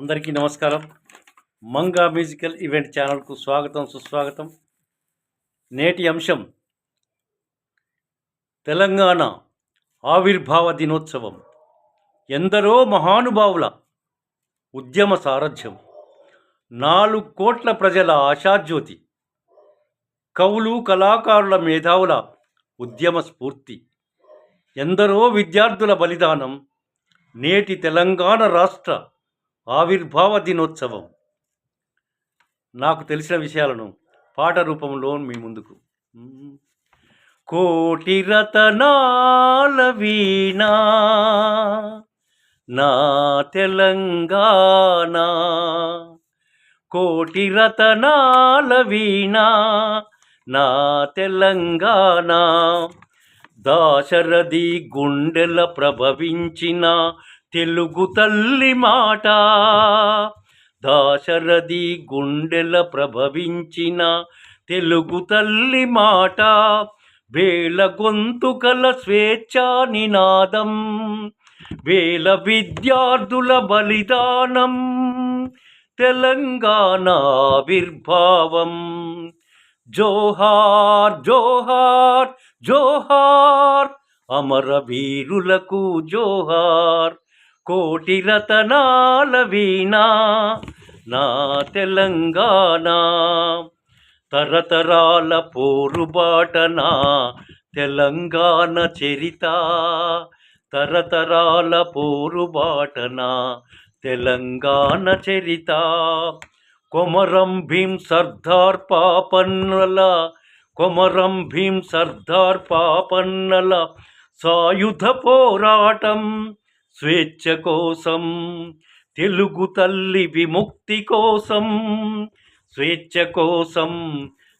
అందరికీ నమస్కారం. Manga musical event ఛానల్కు స్వాగతం సుస్వాగతం. నేటి అంశం తెలంగాణ ఆవిర్భావ దినోత్సవం. ఎందరో మహానుభావుల ఉద్యమ సారథ్యం. నాలుగు కోట్ల ప్రజల ఆశాజ్యోతి. కవులు కళాకారుల మేధావుల ఉద్యమ స్ఫూర్తి. ఎందరో విద్యార్థుల బలిదానం నేటి తెలంగాణ రాష్ట్ర ఆవిర్భావ దినోత్సవం. నాకు తెలిసిన విషయాలను పాట రూపంలో మీ ముందుకు. కోటి రతనాల వీణా నా తెలంగాణ. కోటి రతనాల వీణా నా తెలంగాణ. దాశరథి గుండెల ప్రభవించిన తెలుగు తల్లి మాట. దాశరథి గుండెల ప్రభవించిన తెలుగు తల్లి మాట. వేల గొంతుకల స్వేచ్ఛా నినాదం. వేల విద్యార్థుల బలిదానం. తెలంగాణ ఆవిర్భావం. జోహార్ జోహార్ జోహార్. అమరవీరులకు జోహార్. కోటి రతనాల వీణా నా తెలంగాణ. తరతరాల పోరుబాటన తెలంగాణ చరిత. తరతరాల పోరుబాటన తెలంగాణ చరిత. కొమరం భీం సర్దార్ పాపన్నల కొమరం భీం సర్దార్ పాపన్నల సాయుధ పోరాటం. స్వేచ్ఛ కోసం తెలుగు తల్లి విముక్తి కోసం స్వేచ్ఛ కోసం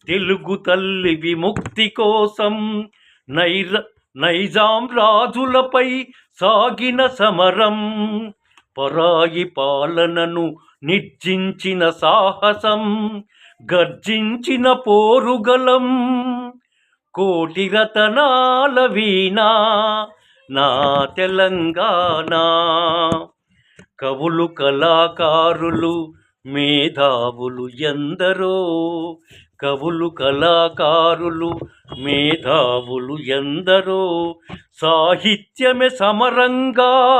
తెలుగు తల్లి విముక్తి కోసం నైర నైజాం రాజులపై సాగిన సమరం పరాయి పాలనను నిర్జించిన సాహసం గర్జించిన పోరుగలం కోటి రతనాల వీణా నా తెలంగాణ. కవులు కళాకారులు మేధావులు ఎందరో. కవులు కళాకారులు మేధావులు ఎందరో. సాహిత్యమే సమరంగా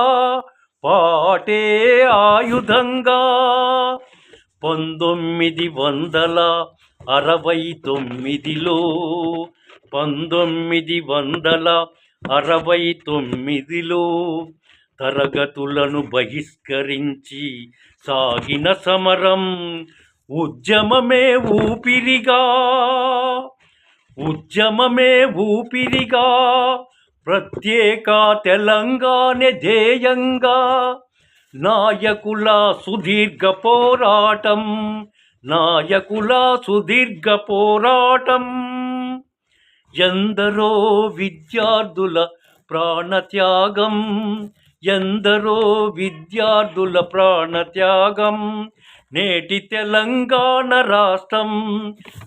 పాటే ఆయుధంగా. పంతొమ్మిది వందల అరవై తొమ్మిదిలో పంతొమ్మిది వందల అరవై తొమ్మిదిలో తరగతులను బహిష్కరించి సాగిన సమరం ఉద్యమమే ఊపిరిగా ఉద్యమమే ఊపిరిగా ప్రత్యేక తెలంగాణ ధ్యేయంగా నాయకుల సుదీర్ఘ పోరాటం నాయకుల సుదీర్ఘ పోరాటం. ఎందరో విద్యార్థుల ప్రాణత్యాగం ఎందరో విద్యార్థుల ప్రాణత్యాగం నేటి తెలంగాణ రాష్ట్రం.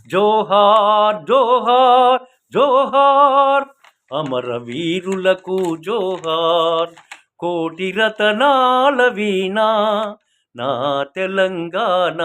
జోహార్ జోహార్ జోహార్ అమరవీరులకు జోహార్. కోటి రతనాల వీణా నా తెలంగాణ.